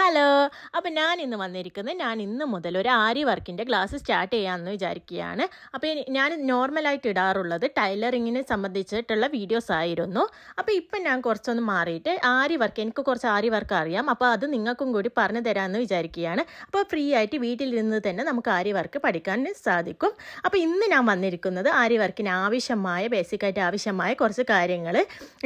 Hello അപ്പോൾ ഞാൻ ഇന്ന് വന്നിരിക്കുന്നത് ഞാൻ ഇന്ന് മുതൽ ഒരു ആരി വർക്കിന്റെ ക്ലാസ് സ്റ്റാർട്ട് ചെയ്യാമെന്ന് വിചാരിക്കുകയാണ്. അപ്പോൾ ഞാൻ നോർമലായിട്ട് ഇടാറുള്ളത് ടൈലറിങ്ങിനെ സംബന്ധിച്ചിട്ടുള്ള വീഡിയോസ് ആയിരുന്നു. അപ്പോൾ ഇപ്പം ഞാൻ കുറച്ചൊന്ന് മാറിയിട്ട് ആരി വർക്ക് എനിക്ക് കുറച്ച് ആരി വർക്ക് അറിയാം. അപ്പോൾ അത് നിങ്ങൾക്കും കൂടി പറഞ്ഞു തരാമെന്ന് വിചാരിക്കുകയാണ്. അപ്പോൾ ഫ്രീ ആയിട്ട് വീട്ടിലിരുന്ന് തന്നെ നമുക്ക് ആരി വർക്ക് പഠിക്കാൻ സാധിക്കും. അപ്പോൾ ഇന്ന് ഞാൻ വന്നിരിക്കുന്നത് ആരി വർക്കിന് ആവശ്യമായ ബേസിക്കായിട്ട് ആവശ്യമായ കുറച്ച് കാര്യങ്ങൾ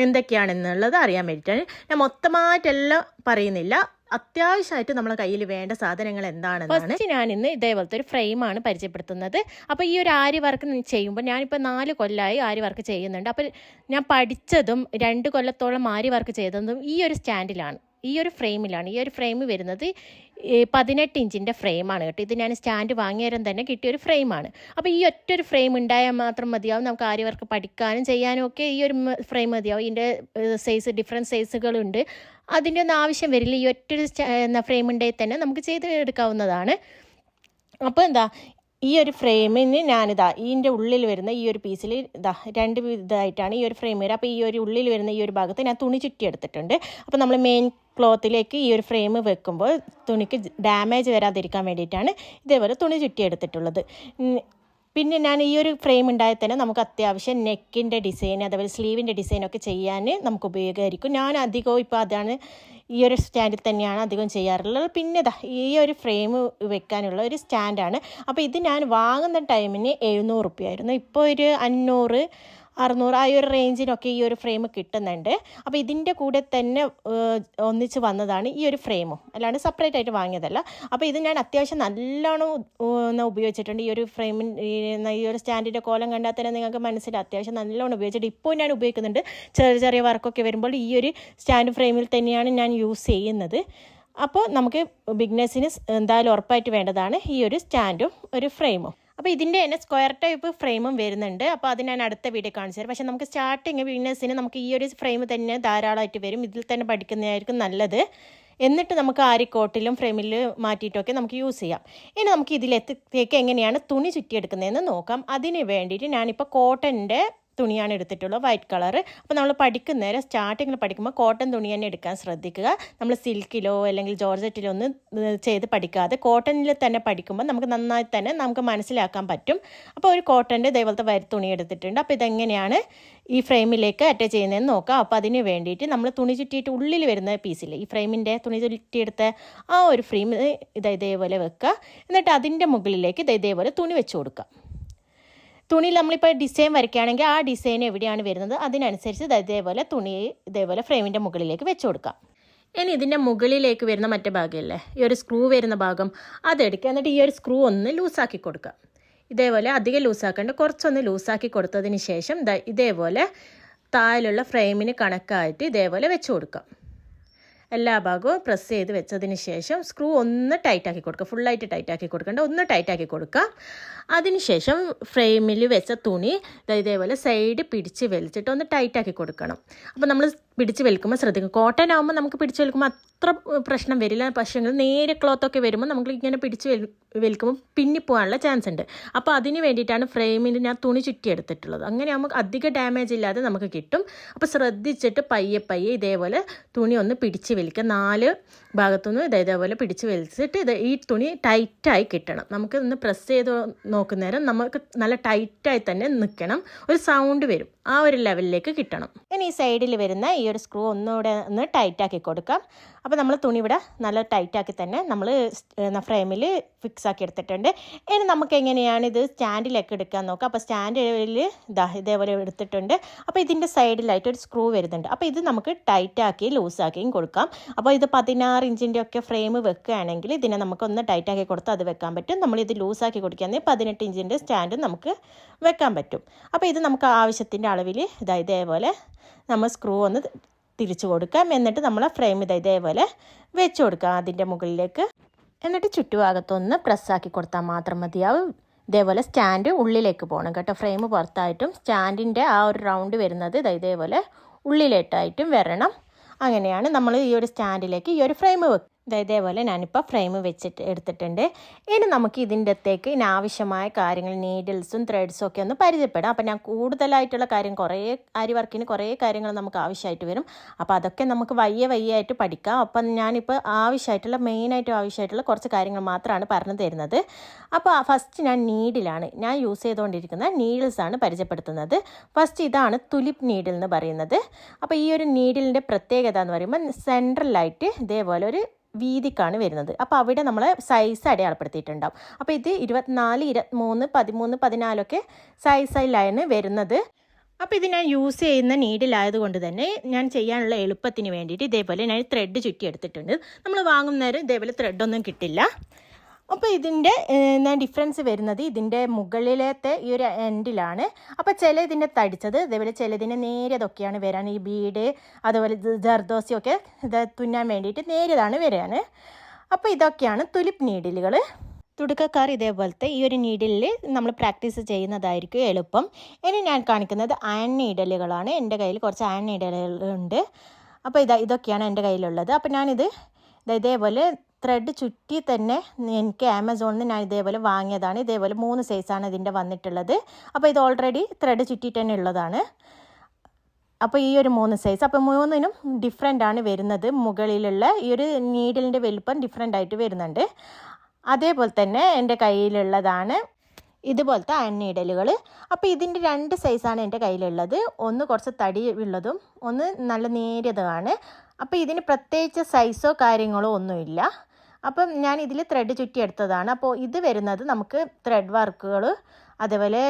എന്തൊക്കെയാണെന്നുള്ളത് അറിയാൻ വേണ്ടിയിട്ടാണ്. ഞാൻ മൊത്തമായിട്ടെല്ലാം പറയുന്നില്ല. അത്യാവശ്യമായിട്ട് നമ്മുടെ കയ്യിൽ വേണ്ട സാധനങ്ങൾ എന്താണെന്നാണ്. ഞാൻ ഇന്ന് ഇതേപോലത്തെ ഒരു ഫ്രെയിമാണ് പരിചയപ്പെടുത്തുന്നത്. അപ്പോൾ ഈ ഒരു ആരി വർക്ക് ചെയ്യുമ്പോൾ ഞാനിപ്പോൾ നാല് കൊല്ലമായി ആരി വർക്ക് ചെയ്യുന്നുണ്ട്. അപ്പോൾ ഞാൻ പഠിച്ചതും രണ്ട് കൊല്ലത്തോളം ആരി വർക്ക് ചെയ്തതും ഈ ഒരു സ്റ്റാൻഡിലാണ് ഈ ഒരു ഫ്രെയിമിലാണ്. ഈ ഒരു ഫ്രെയിം വരുന്നത് പതിനെട്ട് ഇഞ്ചിന്റെ ഫ്രെയിമാണ് കേട്ടോ. ഇത് ഞാൻ സ്റ്റാൻഡ് വാങ്ങിയരം തന്നെ കിട്ടിയൊരു ഫ്രെയിമാണ്. അപ്പോൾ ഈ ഒറ്റൊരു ഫ്രെയിം ഉണ്ടായാൽ മാത്രം മതിയാവും. നമുക്ക് ആര്യവർക്ക് വർക്ക് പഠിക്കാനും ചെയ്യാനും ഒക്കെ ഈ ഒരു ഫ്രെയിം മതിയാവും. ഇതിന്റെ സൈസ് ഡിഫറെന്റ് സൈസുകളുണ്ട് അതിന്റെ ഒന്നും ആവശ്യം വരില്ല. ഈ ഒറ്റൊരു ഫ്രെയിം ഉണ്ടെങ്കിൽ തന്നെ നമുക്ക് ചെയ്ത് എടുക്കാവുന്നതാണ് അപ്പോൾ എന്താ ഈ ഒരു ഫ്രെയിമിന് ഞാനിതാ ഇതിന്റെ ഉള്ളിൽ വരുന്ന ഈ ഒരു പീസിൽ ഇതാ രണ്ട് ഇതായിട്ടാണ് ഈ ഒരു ഫ്രെയിം വരിക. അപ്പോൾ ഈ ഒരു ഉള്ളിൽ വരുന്ന ഈ ഒരു ഭാഗത്ത് ഞാൻ തുണി ചുറ്റി എടുത്തിട്ടുണ്ട്. അപ്പോൾ നമ്മൾ മെയിൻ ക്ലോത്തിലേക്ക് ഈ ഒരു ഫ്രെയിം വെക്കുമ്പോൾ തുണിക്ക് ഡാമേജ് വരാതിരിക്കാൻ വേണ്ടിയിട്ടാണ് ഇതേപോലെ തുണി ചുറ്റി എടുത്തിട്ടുള്ളത്. പിന്നെ ഞാൻ ഈ ഒരു ഫ്രെയിം ഉണ്ടായാൽ തന്നെ നമുക്ക് അത്യാവശ്യം നെക്കിന്റെ ഡിസൈൻ അതേപോലെ സ്ലീവിന്റെ ഡിസൈനൊക്കെ ചെയ്യാൻ നമുക്ക് ഉപയോഗമായിരിക്കും. ഞാൻ അധികവും ഇപ്പോൾ അതാണ് ഈ ഒരു സ്റ്റാൻഡിൽ തന്നെയാണ് അധികം ചെയ്യാറുള്ളത്. പിന്നെ ഇതാ ഈ ഒരു ഫ്രെയിം വെക്കാനുള്ള ഒരു സ്റ്റാൻഡാണ് അപ്പോൾ ഇത് ഞാൻ വാങ്ങുന്ന ടൈമിന് എഴുന്നൂറ് റുപ്യായിരുന്നു ഇപ്പോൾ ഒരു അഞ്ഞൂറ് അറുന്നൂറ് ആ ഒരു റേഞ്ചിനൊക്കെ ഈ ഒരു ഫ്രെയിം കിട്ടുന്നുണ്ട്. അപ്പോൾ ഇതിന്റെ കൂടെ തന്നെ ഒന്നിച്ച് വന്നതാണ് ഈ ഒരു ഫ്രെയിമും അല്ലാണ്ട് സെപ്പറേറ്റ് ആയിട്ട് വാങ്ങിയതല്ല. അപ്പോൾ ഇത് ഞാൻ അത്യാവശ്യം നല്ലോണം ഉപയോഗിച്ചിട്ടുണ്ട്. ഈ ഒരു ഫ്രെയിമിൻ ഈ ഒരു സ്റ്റാൻഡിന്റെ കോലം കണ്ടാൽ തന്നെ നിങ്ങൾക്ക് മനസ്സിൽ അത്യാവശ്യം നല്ലോണം ഉപയോഗിച്ചിട്ട് ഇപ്പോൾ ഞാൻ ഉപയോഗിക്കുന്നുണ്ട്. ചെറിയ ചെറിയ വർക്കൊക്കെ വരുമ്പോൾ ഈ ഒരു സ്റ്റാൻഡ് ഫ്രെയിമിൽ തന്നെയാണ് ഞാൻ യൂസ് ചെയ്യുന്നത്. അപ്പോൾ നമുക്ക് ബിഗ്നസിന് എന്തായാലും ഉറപ്പായിട്ട് വേണ്ടതാണ് ഈ ഒരു സ്റ്റാൻഡും ഒരു ഫ്രെയിമും അപ്പോൾ ഇതിന്റെ തന്നെ സ്ക്വയർ ടൈപ്പ് ഫ്രെയിമും വരുന്നുണ്ട്. അപ്പോൾ അത് ഞാൻ അടുത്ത വീഡിയോ കാണിച്ചു തരാം. പക്ഷേ നമുക്ക് സ്റ്റാർട്ടിങ് ബിഗിനേഴ്സിന് നമുക്ക് ഈ ഒരു ഫ്രെയിം തന്നെ ധാരാളമായിട്ട് വരും. ഇതിൽ തന്നെ പഠിക്കുന്നതായിരിക്കും നല്ലത്. എന്നിട്ട് നമുക്ക് ആരിക്കോട്ടിലും ഫ്രെയിമിൽ മാറ്റിയിട്ടൊക്കെ നമുക്ക് യൂസ് ചെയ്യാം. ഇനി നമുക്ക് ഇതിലെത്തേക്ക് എങ്ങനെയാണ് തുണി ചുറ്റിയെടുക്കുന്നതെന്ന് നോക്കാം. അതിന് വേണ്ടിയിട്ട് ഞാനിപ്പോൾ കോട്ടന്റെ തുണിയാണ് എടുത്തിട്ടുള്ളത് വൈറ്റ് കളർ അപ്പോൾ നമ്മൾ പഠിക്കുന്നേരം സ്റ്റാർട്ടിങ്ങിൽ പഠിക്കുമ്പോൾ കോട്ടൺ തുണി തന്നെ എടുക്കാൻ ശ്രദ്ധിക്കുക. നമ്മൾ സിൽക്കിലോ അല്ലെങ്കിൽ ജോർജറ്റിലോ ഒന്നും ചെയ്ത് പഠിക്കാതെ കോട്ടണിൽ തന്നെ പഠിക്കുമ്പോൾ നമുക്ക് നന്നായി തന്നെ നമുക്ക് മനസ്സിലാക്കാൻ പറ്റും. അപ്പോൾ ഒരു കോട്ടന്റെ ഇതേപോലത്തെ വരി തുണി എടുത്തിട്ടുണ്ട്. അപ്പോൾ ഇതെങ്ങനെയാണ് ഈ ഫ്രെയിമിലേക്ക് അറ്റാച്ച് ചെയ്യുന്നതെന്ന് നോക്കാം. അപ്പോൾ അതിന് വേണ്ടിയിട്ട് നമ്മൾ തുണി ചുറ്റിയിട്ട് ഉള്ളിൽ വരുന്ന പീസിൽ ഈ ഫ്രെയിമിന്റെ തുണി ചുറ്റിയെടുത്ത ആ ഒരു ഫ്രെയിം ഇത് ഇതേപോലെ വെക്കുക. എന്നിട്ട് അതിന്റെ മുകളിലേക്ക് ഇത് ഇതേപോലെ തുണി വെച്ച് കൊടുക്കുക. തുണിയിൽ നമ്മളിപ്പോൾ ഡിസൈൻ വരയ്ക്കുകയാണെങ്കിൽ ആ ഡിസൈൻ എവിടെയാണ് വരുന്നത്? അതിനനുസരിച്ച് ഇതേപോലെ തുണി ഇതേപോലെ ഫ്രെയിമിന്റെ മുകളിലേക്ക് വെച്ച് കൊടുക്കാം. ഇനി ഇതിന്റെ മുകളിലേക്ക് വരുന്ന മറ്റേ ഭാഗമല്ലേ ഈ ഒരു സ്ക്രൂ വരുന്ന ഭാഗം അതെടുക്കുക എന്നിട്ട് ഈ ഒരു സ്ക്രൂ ഒന്ന് ലൂസാക്കി കൊടുക്കുക. ഇതേപോലെ അധികം ലൂസാക്കേണ്ട കുറച്ചൊന്ന് ലൂസാക്കി കൊടുത്തതിന് ശേഷം ഇതേപോലെ താഴെയുള്ള ഫ്രെയിമിന് കണക്കായിട്ട് ഇതേപോലെ വെച്ച് കൊടുക്കാം. എല്ലാ ഭാഗവും പ്രസ് ചെയ്ത് വെച്ചതിന് ശേഷം സ്ക്രൂ ഒന്ന് ടൈറ്റാക്കി കൊടുക്കുക. ഫുള്ളായിട്ട് ടൈറ്റാക്കി കൊടുക്കേണ്ട. ഒന്ന് ടൈറ്റാക്കി കൊടുക്കുക. അതിനുശേഷം ഫ്രെയിമിൽ വെച്ച തുണി ഇതേപോലെ സൈഡ് പിടിച്ച് വലിച്ചിട്ട് ഒന്ന് ടൈറ്റാക്കി കൊടുക്കണം. അപ്പോൾ നമ്മൾ പിടിച്ച് വലിക്കുമ്പോൾ ശ്രദ്ധിക്കും. കോട്ടൺ ആകുമ്പോൾ നമുക്ക് പിടിച്ച് വലിക്കുമ്പോൾ അത്ര പ്രശ്നം വരില്ല. പക്ഷേ നേരെ ക്ലോത്തൊക്കെ വരുമ്പോൾ നമുക്ക് ഇങ്ങനെ പിടിച്ച് വലിക്കുമ്പോൾ പിന്നിപ്പോകാനുള്ള ചാൻസ് ഉണ്ട്. അപ്പോൾ അതിന് വേണ്ടിയിട്ടാണ് ഫ്രെയിമിൽ ഞാൻ തുണി ചുറ്റിയെടുത്തിട്ടുള്ളത്. അങ്ങനെ നമുക്ക് അധികം ഡാമേജ് ഇല്ലാതെ നമുക്ക് കിട്ടും. അപ്പോൾ ശ്രദ്ധിച്ചിട്ട് പയ്യെ പയ്യെ ഇതേപോലെ തുണി ഒന്ന് പിടിച്ച് വലിക്കുക. നാല് ഭാഗത്തുനിന്ന് ഇത് ഇതേപോലെ പിടിച്ച് വലിച്ചിട്ട് ഇത് ഈ തുണി ടൈറ്റായി കിട്ടണം. നമുക്ക് ഒന്ന് പ്രസ് ചെയ്ത് നോക്കുന്നേരം നമുക്ക് നല്ല ടൈറ്റായി തന്നെ നിൽക്കണം ഒരു സൗണ്ട് വരും. ആ ഒരു ലെവലിലേക്ക് കിട്ടണം. ഇനി ഈ സൈഡിൽ വരുന്ന ഈ ഒരു സ്ക്രൂ ഒന്നുകൂടെ ഒന്ന് ടൈറ്റാക്കി കൊടുക്കാം. അപ്പോൾ നമ്മൾ തുണി ഇവിടെ നല്ല ടൈറ്റാക്കി തന്നെ നമ്മൾ ഫ്രെയിമിൽ ഫിക്സ് ആക്കി എടുത്തിട്ടുണ്ട്. ഇനി നമുക്ക് എങ്ങനെയാണ് ഇത് സ്റ്റാൻഡിലേക്ക് എടുക്കാൻ നോക്കുക. അപ്പോൾ സ്റ്റാൻഡിൽ ഇതാ ഇതേപോലെ എടുത്തിട്ടുണ്ട്. അപ്പോൾ ഇതിന്റെ സൈഡിലായിട്ട് ഒരു സ്ക്രൂ വരുന്നുണ്ട്. അപ്പോൾ ഇത് നമുക്ക് ടൈറ്റാക്കി ലൂസാക്കിയും കൊടുക്കാം. അപ്പോൾ ഇത് പതിനാറ് ഇഞ്ചിന്റെ ഒക്കെ ഫ്രെയിം വെക്കുകയാണെങ്കിൽ ഇതിനെ നമുക്ക് ഒന്ന് ടൈറ്റാക്കി കൊടുത്ത് അത് വെക്കാൻ പറ്റും. നമ്മൾ ഇത് ലൂസാക്കി കൊടുക്കുകയാണെങ്കിൽ പതിനെട്ട് ഇഞ്ചിന്റെ സ്റ്റാൻഡ് നമുക്ക് വെക്കാൻ പറ്റും. അപ്പോൾ ഇത് നമുക്ക് ആവശ്യത്തിന്റെ അളവിൽ ഇതാ ഇതേപോലെ നമ്മൾ സ്ക്രൂ ഒന്ന് തിരിച്ചു കൊടുക്കാം. എന്നിട്ട് നമ്മൾ ഫ്രെയിം ഇത് ഇതേപോലെ വെച്ച് കൊടുക്കാം അതിന്റെ മുകളിലേക്ക്. എന്നിട്ട് ചുറ്റുഭാഗത്തൊന്ന് പ്രസ്സാക്കി കൊടുത്താൽ മാത്രം മതിയാവും. ഇതേപോലെ സ്റ്റാൻഡ് ഉള്ളിലേക്ക് പോകണം കേട്ടോ. ഫ്രെയിം പുറത്തായിട്ടും സ്റ്റാൻഡിന്റെ ആ ഒരു റൗണ്ട് വരുന്നത് ഇതേപോലെ ഉള്ളിലേട്ടായിട്ടും വരണം. അങ്ങനെയാണ് നമ്മൾ ഈ ഒരു സ്റ്റാൻഡിലേക്ക് ഈ ഒരു ഫ്രെയിം വെക്കുക ഇതേപോലെ ഞാനിപ്പോൾ ഫ്രെയിം വെച്ചിട്ട് എടുത്തിട്ടുണ്ട്. ഇനി നമുക്ക് ഇതിന്റെ അകത്തേക്ക് ഇനി ആവശ്യമായ കാര്യങ്ങൾ നീഡിൽസും ത്രെഡ്സും ഒക്കെ ഒന്ന് പരിചയപ്പെടാം. അപ്പോൾ ഞാൻ കൂടുതലായിട്ടുള്ള കാര്യം കുറേ അരി വർക്കിന് കുറേ കാര്യങ്ങൾ നമുക്ക് ആവശ്യമായിട്ട് വരും. അപ്പോൾ അതൊക്കെ നമുക്ക് വയ്യ വയ്യായിട്ട് പഠിക്കാം. അപ്പം ഞാനിപ്പോൾ ആവശ്യമായിട്ടുള്ള മെയിനായിട്ടും ആവശ്യമായിട്ടുള്ള കുറച്ച് കാര്യങ്ങൾ മാത്രമാണ് പറഞ്ഞു തരുന്നത്. അപ്പോൾ ഫസ്റ്റ് ഞാൻ നീഡിലാണ് ഞാൻ യൂസ് ചെയ്തുകൊണ്ടിരിക്കുന്ന നീഡിൽസാണ് പരിചയപ്പെടുത്തുന്നത്. ഫസ്റ്റ് ഇതാണ് തുലിപ്പ് നീഡിൽ എന്ന് പറയുന്നത്. അപ്പോൾ ഈ ഒരു നീഡിലിന്റെ പ്രത്യേകത എന്ന് പറയുമ്പോൾ സെൻട്രലായിട്ട് ഇതേപോലെ ഒരു വീതിക്കാണ് വരുന്നത്. അപ്പോൾ അവിടെ നമ്മൾ സൈസ് അടയാളപ്പെടുത്തിയിട്ടുണ്ടാവും. അപ്പോൾ ഇത് ഇരുപത്തിനാല് ഇരുപത്തിമൂന്ന് പതിമൂന്ന് പതിനാലൊക്കെ സൈസിലാണ് വരുന്നത്. അപ്പോൾ ഇത് ഞാൻ യൂസ് ചെയ്യുന്ന നീഡിലായതുകൊണ്ട് തന്നെ ഞാൻ ചെയ്യാനുള്ള എളുപ്പത്തിന് വേണ്ടിയിട്ട് ഇതേപോലെ ഞാൻ ത്രെഡ് ചുറ്റി എടുത്തിട്ടുണ്ട് നമ്മൾ വാങ്ങുന്നേരം ഇതേപോലെ ത്രെഡൊന്നും കിട്ടില്ല. അപ്പോൾ ഇതിന്റെ ഞാൻ ഡിഫറൻസ് വരുന്നത് ഇതിന്റെ മുകളിലത്തെ ഈ ഒരു എൻഡിലാണ് അപ്പോൾ ചില ഇതിന്റെ തടിച്ചത് ഇതേപോലെ ചിലതിന്റെ നേരിയതൊക്കെയാണ് വരാൻ. ഈ ബീഡ് അതുപോലെ ജർദോസിയൊക്കെ ഇത് തുന്നാൻ വേണ്ടിയിട്ട് നേരിയതാണ് വരാൻ അപ്പോൾ ഇതൊക്കെയാണ് തുലിപ്പ് നീഡിലുകൾ തുടുക്കക്കാർ ഇതേപോലത്തെ ഈ ഒരു നീഡിലിൽ നമ്മൾ പ്രാക്ടീസ് ചെയ്യുന്നതായിരിക്കും എളുപ്പം. ഇനി ഞാൻ കാണിക്കുന്നത് അയൺ നീഡലുകളാണ് എന്റെ കയ്യിൽ കുറച്ച് അയൺ നീഡലുകളുണ്ട് അപ്പോൾ ഇതാ ഇതൊക്കെയാണ് എന്റെ കയ്യിലുള്ളത്. അപ്പോൾ ഞാനിത് ഇതേപോലെ ത്രെഡ് ചുറ്റി തന്നെ എനിക്ക് ആമസോണിൽ നിന്ന് ഞാൻ ഇതേപോലെ വാങ്ങിയതാണ്. ഇതേപോലെ മൂന്ന് സൈസാണ് ഇതിന്റെ വന്നിട്ടുള്ളത്. അപ്പോൾ ഇത് ഓൾറെഡി ത്രെഡ് ചുറ്റിയിട്ട് തന്നെ ഉള്ളതാണ്. അപ്പോൾ ഈ ഒരു മൂന്ന് സൈസ് അപ്പോൾ മൂന്നിനും ഡിഫറെന്റ് ആണ് വരുന്നത്. മുകളിലുള്ള ഈ ഒരു നീഡിലിന്റെ വലുപ്പം ഡിഫറെന്റ് ആയിട്ട് വരുന്നുണ്ട്. അതേപോലെ തന്നെ എന്റെ കയ്യിലുള്ളതാണ് ഇതുപോലത്തെ അണ്ണീടലുകൾ അപ്പോൾ ഇതിന്റെ രണ്ട് സൈസാണ് എന്റെ കയ്യിലുള്ളത്. ഒന്ന് കുറച്ച് തടി ഉള്ളതും ഒന്ന് നല്ല നേരിയതുമാണ്. അപ്പോൾ ഇതിന് പ്രത്യേകിച്ച് സൈസോ കാര്യങ്ങളോ ഒന്നുമില്ല. അപ്പം ഞാൻ ഇതിൽ ത്രെഡ് ചുറ്റി എടുത്തതാണ്. അപ്പോൾ ഇത് വരുന്നത് നമുക്ക് ത്രെഡ് വർക്കുകൾ അതേപോലെ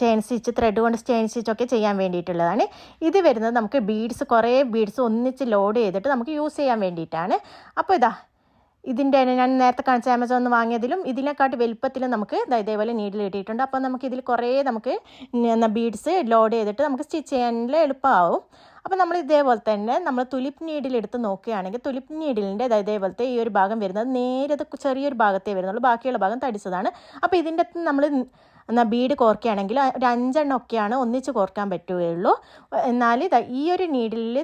ചെയിൻ സ്റ്റിച്ച് ത്രെഡ് കൊണ്ട് ചെയിൻ സ്റ്റിച്ചൊക്കെ ചെയ്യാൻ വേണ്ടിയിട്ടുള്ളതാണ്. ഇത് വരുന്നത് നമുക്ക് ബീഡ്സ് കുറേ ബീഡ്സ് ഒന്നിച്ച് ലോഡ് ചെയ്തിട്ട് നമുക്ക് യൂസ് ചെയ്യാൻ വേണ്ടിയിട്ടാണ്. അപ്പോൾ ഇതാ ഇതിന്റെ ഞാൻ നേരത്തെ കാണിച്ച ആമസോൺ നിന്ന് വാങ്ങിയതിലും ഇതിനെക്കാട്ട് വലുപ്പത്തിലും നമുക്ക് ഇതേപോലെ നീഡിൽ കിട്ടിയിട്ടുണ്ട്. അപ്പോൾ നമുക്ക് ഇതിൽ കുറേ നമുക്ക് ബീഡ്സ് ലോഡ് ചെയ്തിട്ട് നമുക്ക് സ്റ്റിച്ച് ചെയ്യാനുള്ള എളുപ്പമാവും അപ്പോൾ നമ്മൾ ഇതേപോലെ തന്നെ നമ്മൾ തുലിപ്പ് നീഡിൽ എടുത്ത് നോക്കുകയാണെങ്കിൽ തുലിപ്പ് നീഡിലിന്റെ ഇതേപോലത്തെ ഈ ഒരു ഭാഗം വരുന്നത് നേരത് ചെറിയൊരു ഭാഗത്തേ വരുന്നുള്ളൂ. ബാക്കിയുള്ള ഭാഗം തടിച്ചതാണ്. അപ്പോൾ ഇതിന്റെ നമ്മൾ എന്നാൽ ബീഡ് കോർക്കുകയാണെങ്കിൽ ഒരു അഞ്ചെണ്ണം ഒക്കെയാണ് ഒന്നിച്ച് കോർക്കാൻ പറ്റുകയുള്ളൂ. എന്നാൽ ഈ ഒരു നീഡിലിൽ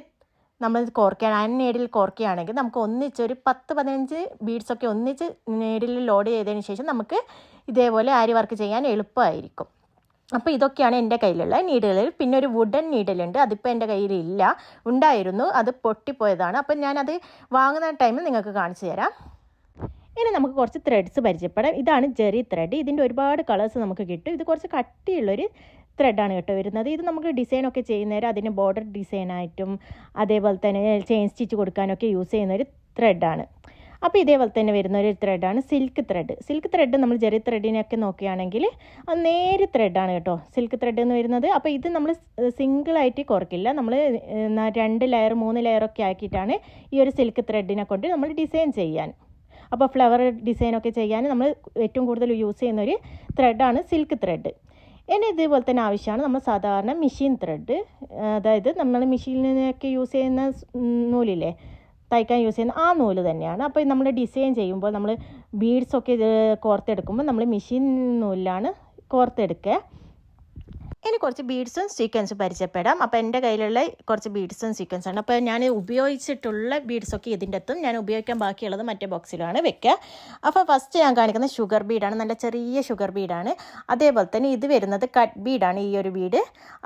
നമ്മൾ കോർക്കുകയാണ് അയൺ നീഡിൽ കോർക്കുകയാണെങ്കിൽ നമുക്ക് ഒന്നിച്ച് ഒരു പത്ത് പതിനഞ്ച് ബീഡ്സൊക്കെ ഒന്നിച്ച് നീഡിൽ ലോഡ് ചെയ്തതിന് ശേഷം നമുക്ക് ഇതേപോലെ ആരി വർക്ക് ചെയ്യാൻ എളുപ്പമായിരിക്കും. അപ്പോൾ ഇതൊക്കെയാണ് എന്റെ കയ്യിലുള്ള നീഡലുകൾ. പിന്നെ ഒരു വുഡൻ നീഡലുണ്ട് അതിപ്പോൾ എന്റെ കയ്യിലില്ല. ഉണ്ടായിരുന്നു. അത് പൊട്ടിപ്പോയതാണ്. അപ്പം ഞാനത് വാങ്ങുന്ന ടൈമിൽ നിങ്ങൾക്ക് കാണിച്ചു തരാം. ഇനി നമുക്ക് കുറച്ച് ത്രെഡ്സ് പരിചയപ്പെടാം. ഇതാണ് ജെറി ത്രെഡ് ഇതിന്റെ ഒരുപാട് കളേഴ്സ് നമുക്ക് കിട്ടും. ഇത് കുറച്ച് കട്ടിയുള്ളൊരു ത്രെഡാണ് കേട്ടോ വരുന്നത്. ഇത് നമുക്ക് ഡിസൈനൊക്കെ ചെയ്യുന്നേരം അതിന് ബോർഡർ ഡിസൈനായിട്ടും അതേപോലെ തന്നെ ചെയിൻ സ്റ്റിച്ച് കൊടുക്കാനൊക്കെ യൂസ് ചെയ്യുന്ന ഒരു ത്രെഡാണ് അപ്പോൾ ഇതേപോലെ തന്നെ വരുന്ന ഒരു ത്രെഡാണ് സിൽക്ക് ത്രെഡ് സിൽക്ക് ത്രെഡ് നമ്മൾ ജെറി ത്രെഡിനൊക്കെ നോക്കുകയാണെങ്കിൽ നേര് ത്രെഡാണ് കേട്ടോ സിൽക്ക് ത്രെഡ് എന്ന് വരുന്നത്. അപ്പോൾ ഇത് നമ്മൾ സിംഗിളായിട്ട് കുറക്കില്ല നമ്മൾ രണ്ട് ലെയർ മൂന്ന് ലെയറൊക്കെ ആക്കിയിട്ടാണ് ഈ ഒരു സിൽക്ക് ത്രെഡിനെ കൊണ്ട് നമ്മൾ ഡിസൈൻ ചെയ്യാൻ. അപ്പോൾ ഫ്ലവർ ഡിസൈനൊക്കെ ചെയ്യാൻ നമ്മൾ ഏറ്റവും കൂടുതൽ യൂസ് ചെയ്യുന്ന ഒരു ത്രെഡാണ് സിൽക്ക് ത്രെഡ് ഇനി ഇതേപോലെ തന്നെ ആവശ്യമാണ് നമ്മൾ സാധാരണ മെഷീൻ ത്രെഡ് അതായത് നമ്മൾ മെഷീനിനൊക്കെ യൂസ് ചെയ്യുന്ന നൂലില്ലേ? തയ്ക്കാൻ യൂസ് ചെയ്യുന്ന ആ നൂൽ തന്നെയാണ്. അപ്പോൾ നമ്മൾ ഡിസൈൻ ചെയ്യുമ്പോൾ നമ്മൾ ബീഡ്സൊക്കെ ഇത് കോർത്തെടുക്കുമ്പോൾ നമ്മൾ മെഷീൻ നൂലിലാണ് കോർത്തെടുക്കുക. ഇനി കുറച്ച് ബീഡ്സും സീക്വൻസും പരിചയപ്പെടാം. അപ്പോൾ എന്റെ കയ്യിലുള്ള കുറച്ച് ബീഡ്സും സീക്വൻസാണ് അപ്പോൾ ഞാൻ ഉപയോഗിച്ചിട്ടുള്ള ബീഡ്സൊക്കെ ഇതിന്റെ അത്തും ഞാൻ ഉപയോഗിക്കാൻ ബാക്കിയുള്ളത് മറ്റേ ബോക്സിലാണ് വെക്കുക. അപ്പോൾ ഫസ്റ്റ് ഞാൻ കാണിക്കുന്ന ഷുഗർ ബീഡാണ് നല്ല ചെറിയ ഷുഗർ ബീഡാണ് അതേപോലെ തന്നെ ഇത് വരുന്നത് കട്ട് ബീഡാണ് ഈ ഒരു ബീഡ്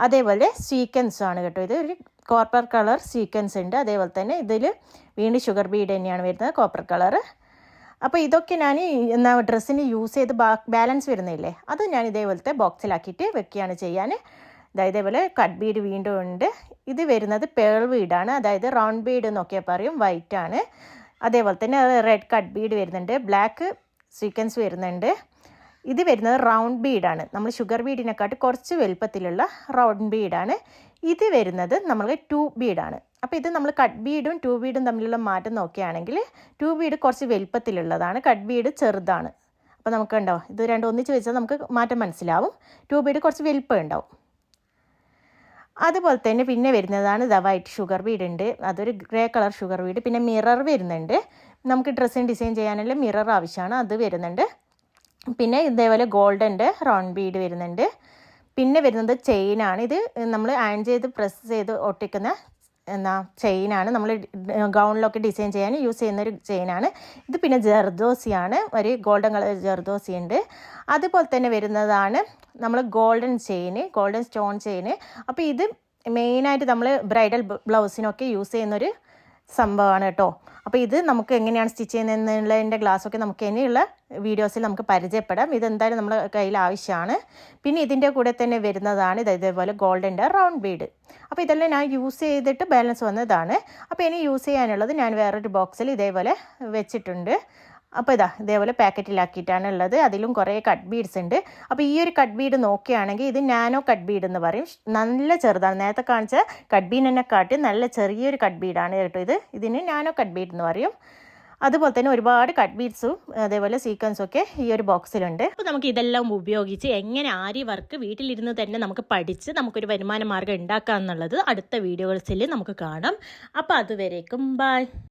അതേപോലെ സീക്വൻസും ആണ് കേട്ടോ ഇത്. ഒരു കോപ്പർ കളർ സീക്വൻസ് ഉണ്ട്. അതേപോലെ തന്നെ ഇതിൽ വീണ്ടും ഷുഗർ ബീഡ് തന്നെയാണ് വരുന്നത്. കോപ്പർ കളർ അപ്പോൾ ഇതൊക്കെ ഞാൻ എന്നാ ഡ്രസ്സിന് യൂസ് ചെയ്ത് ബാലൻസ് വരുന്നില്ലേ അത് ഞാൻ ഇതേപോലത്തെ ബോക്സിലാക്കിയിട്ട് വെക്കുകയാണ് ചെയ്യാൻ അതായത് ഇതേപോലെ കട്ട് ബീഡ് വീണ്ടും ഉണ്ട്. ഇത് വരുന്നത് പേൾ ബീഡാണ്. അതായത് റൗണ്ട് ബീഡ് എന്നൊക്കെ പറയും. വൈറ്റാണ്. അതേപോലെ തന്നെ റെഡ് കട്ട് ബീഡ് വരുന്നുണ്ട്. ബ്ലാക്ക് സീക്വൻസ് വരുന്നുണ്ട്. ഇത് വരുന്നത് റൗണ്ട് ബീഡാണ് നമ്മൾ ഷുഗർ ബീഡിനെക്കാട്ട് കുറച്ച് വലുപ്പത്തിലുള്ള റൗണ്ട് ബീഡാണ് ഇത് വരുന്നത് നമ്മൾ ടു ബീഡാണ് അപ്പോൾ ഇത് നമ്മൾ കട്ട് ബീഡും ടു ബീഡും തമ്മിലുള്ള മാറ്റം നോക്കുകയാണെങ്കിൽ ടു ബീഡ് കുറച്ച് വലുപ്പത്തിലുള്ളതാണ് കട്ട് ബീഡ് ചെറുതാണ്. അപ്പോൾ നമുക്ക് ഉണ്ടോ ഇത് രണ്ടും ഒന്നിച്ച് വെച്ചാൽ നമുക്ക് മാറ്റം മനസ്സിലാവും. ടു ബീഡ് കുറച്ച് വലുപ്പം ഉണ്ടാവും. അതുപോലെ തന്നെ പിന്നെ വരുന്നതാണ് ദ വൈറ്റ് ഷുഗർ ബീഡ് ഉണ്ട്. അതൊരു ഗ്രേ കളർ ഷുഗർ ബീഡ് പിന്നെ മിറർ വരുന്നുണ്ട്. നമുക്ക് ഡ്രസ്സിന് ഡിസൈൻ ചെയ്യാനുള്ള മിറർ ആവശ്യമാണ്. അത് വരുന്നുണ്ട്. പിന്നെ ഇതേപോലെ ഗോൾഡന്റെ റോൺ ബീഡ് വരുന്നുണ്ട്. പിന്നെ വരുന്നത് ചെയിനാണ് ഇത് നമ്മൾ അയൺ ചെയ്ത് പ്രസ് ചെയ്ത് ഒട്ടിക്കുന്ന എന്നാ ചെയിനാണ് നമ്മൾ ഗൗണിലൊക്കെ ഡിസൈൻ ചെയ്യാൻ യൂസ് ചെയ്യുന്ന ഒരു ചെയിനാണ് ഇത് പിന്നെ ജർദോസിയാണ് ഒരു ഗോൾഡൻ കളർ ജർദോസി ഉണ്ട്. അതുപോലെ തന്നെ വരുന്നതാണ് നമ്മൾ ഗോൾഡൻ ചെയിന് ഗോൾഡൻ സ്റ്റോൺ ചെയിന്. അപ്പോൾ ഇത് മെയിനായിട്ട് നമ്മൾ ബ്രൈഡൽ ബ്ലൗസിനൊക്കെ യൂസ് ചെയ്യുന്നൊരു സംഭവമാണ് കേട്ടോ. അപ്പോൾ ഇത് നമുക്ക് എങ്ങനെയാണ് സ്റ്റിച്ച് ചെയ്യുന്നതിന്റെ ഗ്ലാസ്സൊക്കെ നമുക്ക് ഇനിയുള്ള വീഡിയോസിൽ നമുക്ക് പരിചയപ്പെടാം. ഇതെന്തായാലും നമ്മുടെ കയ്യിൽ ആവശ്യമാണ്. പിന്നെ ഇതിന്റെ കൂടെ തന്നെ വരുന്നതാണ് ഇത് ഇതേപോലെ ഗോൾഡന്റെ റൗണ്ട് ബീഡ് അപ്പോൾ ഇതെല്ലാം ഞാൻ യൂസ് ചെയ്തിട്ട് ബാലൻസ് വന്നതാണ്. അപ്പോൾ ഇനി യൂസ് ചെയ്യാനുള്ളത് ഞാൻ വേറൊരു ബോക്സിൽ ഇതേപോലെ വെച്ചിട്ടുണ്ട്. അപ്പോൾ ഇതാ ഇതേപോലെ പാക്കറ്റിലാക്കിയിട്ടാണ് ഉള്ളത് അതിലും കുറേ കട്ട് ബീഡ്സ് ഉണ്ട്. അപ്പോൾ ഈ ഒരു കട്ട് ബീഡ് നോക്കുകയാണെങ്കിൽ ഇത് നാനോ കട്ട് ബീഡ് എന്ന് പറയും. നല്ല ചെറുതാണ്. നേരത്തെ കാണിച്ച കട്ട് ബീഡിനെ കാട്ടി നല്ല ചെറിയൊരു കട്ട് ബീഡാണ് കേട്ടോ ഇത്. ഇതിന് നാനോ കട്ട് ബീഡ് എന്ന് പറയും. അതുപോലെ തന്നെ ഒരുപാട് കട്ട് ബീഡ്സും അതേപോലെ സീക്വൻസും ഒക്കെ ഈ ഒരു ബോക്സിലുണ്ട് അപ്പോൾ നമുക്ക് ഇതെല്ലാം ഉപയോഗിച്ച് എങ്ങനെ ആരി വർക്ക് വീട്ടിലിരുന്ന് തന്നെ നമുക്ക് പഠിച്ച് നമുക്കൊരു വരുമാന മാർഗം ഉണ്ടാക്കാം എന്നുള്ളത് അടുത്ത വീഡിയോസിൽ നമുക്ക് കാണാം. അപ്പോൾ അതുവരേക്കും ബൈ